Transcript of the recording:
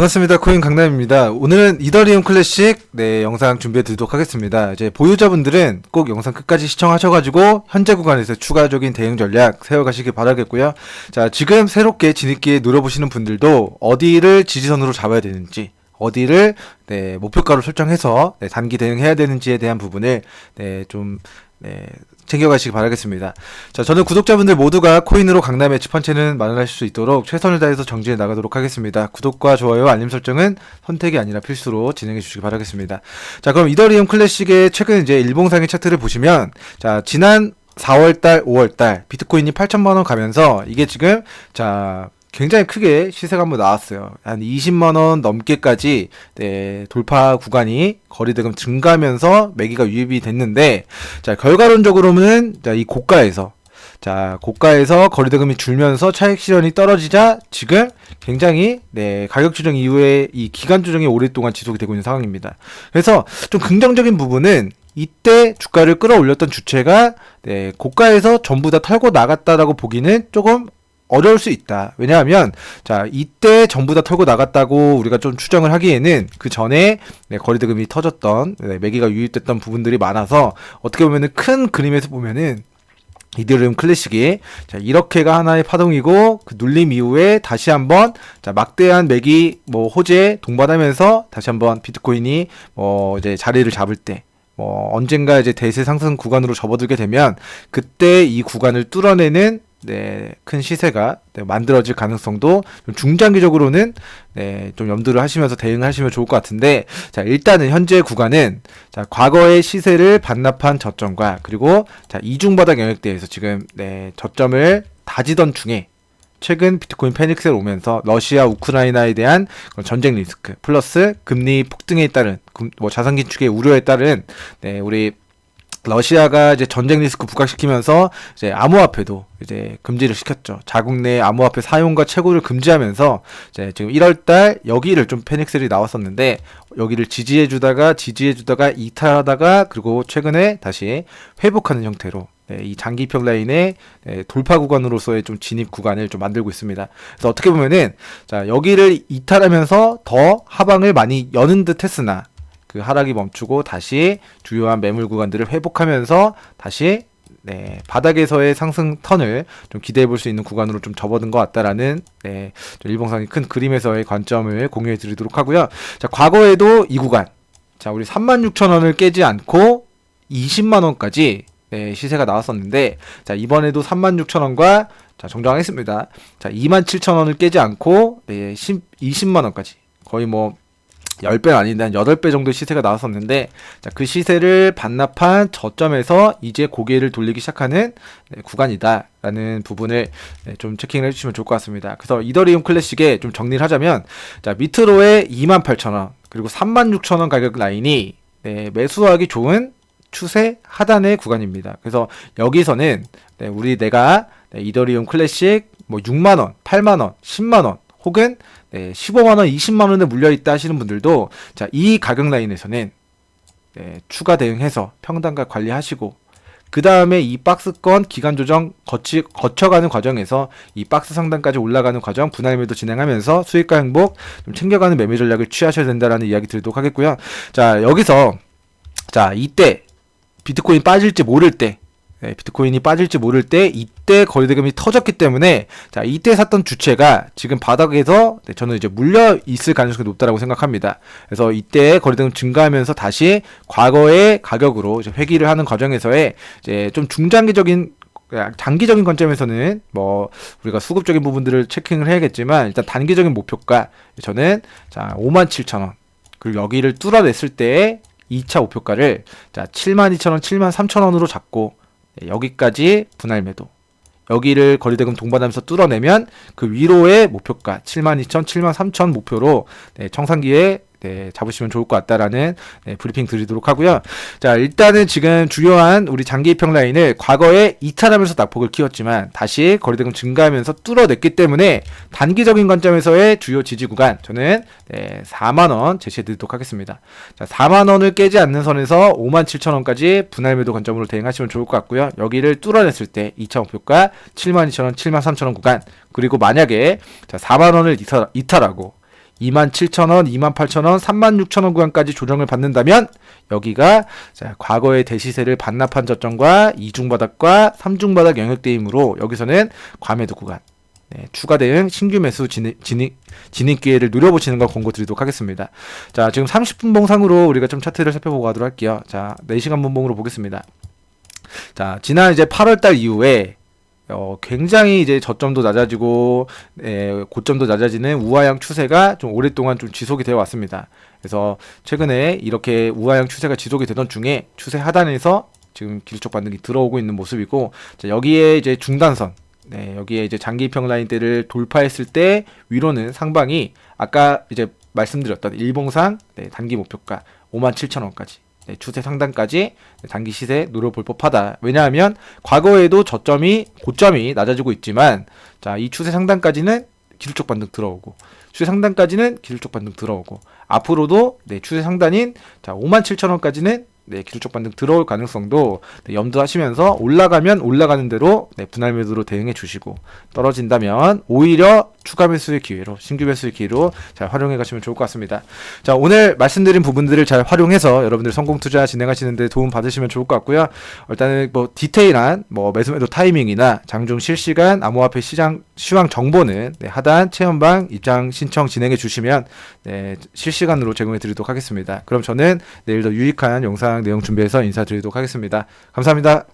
반갑습니다. 코인 강남입니다. 오늘은 이더리움 클래식 네 영상 준비해 드리도록 하겠습니다. 이제 보유자분들은 꼭 영상 끝까지 시청하셔가지고 현재 구간에서 추가적인 대응 전략 세워가시길 바라겠고요. 자 지금 새롭게 진입기에 노려보시는 분들도 어디를 지지선으로 잡아야 되는지 어디를 네, 목표가로 설정해서 네, 단기 대응해야 되는지에 대한 부분을 네, 좀 네, 챙겨가시기 바라겠습니다. 자, 저는 구독자분들 모두가 코인으로 강남의 집한채는 마련하실 수 있도록 최선을 다해서 정진해 나가도록 하겠습니다. 구독과 좋아요, 알림 설정은 선택이 아니라 필수로 진행해 주시기 바라겠습니다. 자, 그럼 이더리움 클래식의 최근 이제 일봉상의 차트를 보시면 자, 지난 4월달, 5월달 비트코인이 8천만 원 가면서 이게 지금 자 굉장히 크게 시세가 한번 나왔어요. 한 20만 원 넘게까지 네, 돌파 구간이 거리대금 증가하면서 매기가 유입이 됐는데 자 결과론적으로는 자, 이 고가에서 자 고가에서 거리대금이 줄면서 차익 실현이 떨어지자 지금 굉장히 네 가격 조정 이후에 이 기간 조정이 오랫동안 지속이 되고 있는 상황입니다. 그래서 좀 긍정적인 부분은 이때 주가를 끌어올렸던 주체가 네, 고가에서 전부 다 털고 나갔다라고 보기는 조금 어려울 수 있다. 왜냐하면 자 이때 전부 다 털고 나갔다고 우리가 좀 추정을 하기에는 그 전에 네, 거리대금이 터졌던 네, 매기가 유입됐던 부분들이 많아서 어떻게 보면은 큰 그림에서 보면은 이더리움 클래식이 자 이렇게가 하나의 파동이고 그 눌림 이후에 다시 한번 자 막대한 매기 뭐 호재 동반하면서 다시 한번 비트코인이 뭐 이제 자리를 잡을 때 뭐 언젠가 이제 대세 상승 구간으로 접어들게 되면 그때 이 구간을 뚫어내는 네, 큰 시세가 네, 만들어질 가능성도 좀 중장기적으로는 네, 좀 염두를 하시면서 대응하시면 좋을 것 같은데 자, 일단은 현재 구간은 자, 과거의 시세를 반납한 저점과 그리고 자, 이중바닥 영역대에서 지금 네, 저점을 다지던 중에 최근 비트코인 페닉스를 오면서 러시아 우크라이나에 대한 전쟁 리스크 플러스 금리 폭등에 따른 뭐 자산 긴축의 우려에 따른 네, 우리 러시아가 이제 전쟁 리스크 부각시키면서 이제 암호화폐도 이제 금지를 시켰죠. 자국 내 암호화폐 사용과 채굴을 금지하면서 이제 지금 1월달 여기를 좀 페닉셀이 나왔었는데 여기를 지지해주다가 지지해주다가 이탈하다가 그리고 최근에 다시 회복하는 형태로 네, 이 장기평 라인의 네, 돌파 구간으로서의 좀 진입 구간을 좀 만들고 있습니다. 그래서 어떻게 보면은 자 여기를 이탈하면서 더 하방을 많이 여는 듯 했으나 그 하락이 멈추고 다시 주요한 매물 구간들을 회복하면서 다시 네, 바닥에서의 상승 턴을 좀 기대해 볼 수 있는 구간으로 좀 접어든 것 같다라는 네, 일봉상의 큰 그림에서의 관점을 공유해 드리도록 하고요. 자, 과거에도 이 구간. 자, 우리 36,000원을 깨지 않고 20만 원까지 네, 시세가 나왔었는데 자, 이번에도 36,000원과 자, 정정하겠습니다. 자, 27,000원을 깨지 않고 네, 10, 20만 원까지 거의 뭐 10배 아닌데 한 8배 정도 시세가 나왔었는데 자, 그 시세를 반납한 저점에서 이제 고개를 돌리기 시작하는 네, 구간이다 라는 부분을 네, 좀 체킹을 해주시면 좋을 것 같습니다. 그래서 이더리움 클래식에 좀 정리를 하자면 자, 밑으로의 28,000원 그리고 36,000원 가격 라인이 네, 매수하기 좋은 추세 하단의 구간입니다. 그래서 여기서는 네, 우리 내가 네, 이더리움 클래식 뭐 6만원, 8만원, 10만원 혹은 네, 15만 원, 20만 원에 물려 있다 하시는 분들도 자, 이 가격 라인에서는 네, 추가 대응해서 평단가 관리하시고 그 다음에 이 박스권 기간 조정 거치, 거쳐가는 과정에서 이 박스 상단까지 올라가는 과정 분할 매도 진행하면서 수익과 행복 좀 챙겨가는 매매 전략을 취하셔야 된다라는 이야기 드리도록 하겠고요. 자 여기서 자 이때 비트코인 빠질지 모를 때 네, 비트코인이 빠질지 모를 때 이때 거래대금이 터졌기 때문에 자 이때 샀던 주체가 지금 바닥에서 네, 저는 이제 물려 있을 가능성이 높다라고 생각합니다. 그래서 이때 거래대금 증가하면서 다시 과거의 가격으로 이제 회귀를 하는 과정에서의 이제 좀 중장기적인 장기적인 관점에서는 뭐 우리가 수급적인 부분들을 체킹을 해야겠지만 일단 단기적인 목표가 저는 자 57,000원 그리고 여기를 뚫어냈을 때 2차 목표가를 자 72,000원, 73,000원으로 잡고 네, 여기까지 분할 매도. 여기를 거리대금 동반하면서 뚫어내면 그 위로의 목표가 72,000, 73,000 목표로 네, 청산기에 네, 잡으시면 좋을 것 같다라는 네, 브리핑 드리도록 하고요. 자, 일단은 지금 주요한 우리 장기 입평 라인을 과거에 이탈하면서 낙폭을 키웠지만 다시 거래대금 증가하면서 뚫어냈기 때문에 단기적인 관점에서의 주요 지지 구간 저는 네, 4만 원 제시해 드리도록 하겠습니다. 자, 4만 원을 깨지 않는 선에서 5만 7천 원까지 분할 매도 관점으로 대응하시면 좋을 것 같고요. 여기를 뚫어냈을 때 2차 목표가 7만 2천 원, 7만 3천 원 구간 그리고 만약에 자, 4만 원을 이탈, 이탈하고 27,000원, 28,000원, 36,000원 구간까지 조정을 받는다면 여기가 자, 과거의 대시세를 반납한 저점과 이중바닥과 삼중바닥 영역대이므로 여기서는 과매도 구간 네, 추가 대응 신규 매수 진입, 진입, 진입 기회를 노려보시는 걸 권고 드리도록 하겠습니다. 자, 지금 30분 봉상으로 우리가 좀 차트를 살펴보고 가도록 할게요. 자, 4시간 분봉으로 보겠습니다. 자, 지난 이제 8월달 이후에 어, 굉장히 이제 저점도 낮아지고 에, 고점도 낮아지는 우하향 추세가 좀 오랫동안 좀 지속이 되어 왔습니다. 그래서 최근에 이렇게 우하향 추세가 지속이 되던 중에 추세 하단에서 지금 기술적 반등이 들어오고 있는 모습이고 자, 여기에 이제 중단선 네, 여기에 이제 장기평 라인대를 돌파했을 때 위로는 상방이 아까 이제 말씀드렸던 일봉상 네, 단기 목표가 57,000원까지 네, 추세 상단까지 네, 단기 시세 노려볼 법하다. 왜냐하면 과거에도 저점이 고점이 낮아지고 있지만 자, 이 추세 상단까지는 기술적 반등 들어오고 추세 상단까지는 기술적 반등 들어오고 앞으로도 네, 추세 상단인 자, 57,000원까지는 네, 기술적 반등 들어올 가능성도 네, 염두하시면서 올라가면 올라가는 대로 네, 분할 매도로 대응해 주시고 떨어진다면 오히려 추가 매수의 기회로 신규 매수의 기회로 잘 활용해 가시면 좋을 것 같습니다. 자 오늘 말씀드린 부분들을 잘 활용해서 여러분들 성공 투자 진행하시는데 도움 받으시면 좋을 것 같고요. 일단은 뭐 디테일한 뭐 매수 매도 타이밍이나 장중 실시간 암호화폐 시장 시황 정보는 네, 하단 체험방 입장 신청 진행해 주시면 네, 실시간으로 제공해 드리도록 하겠습니다. 그럼 저는 내일 더 유익한 영상 내용 준비해서 인사드리도록 하겠습니다. 감사합니다.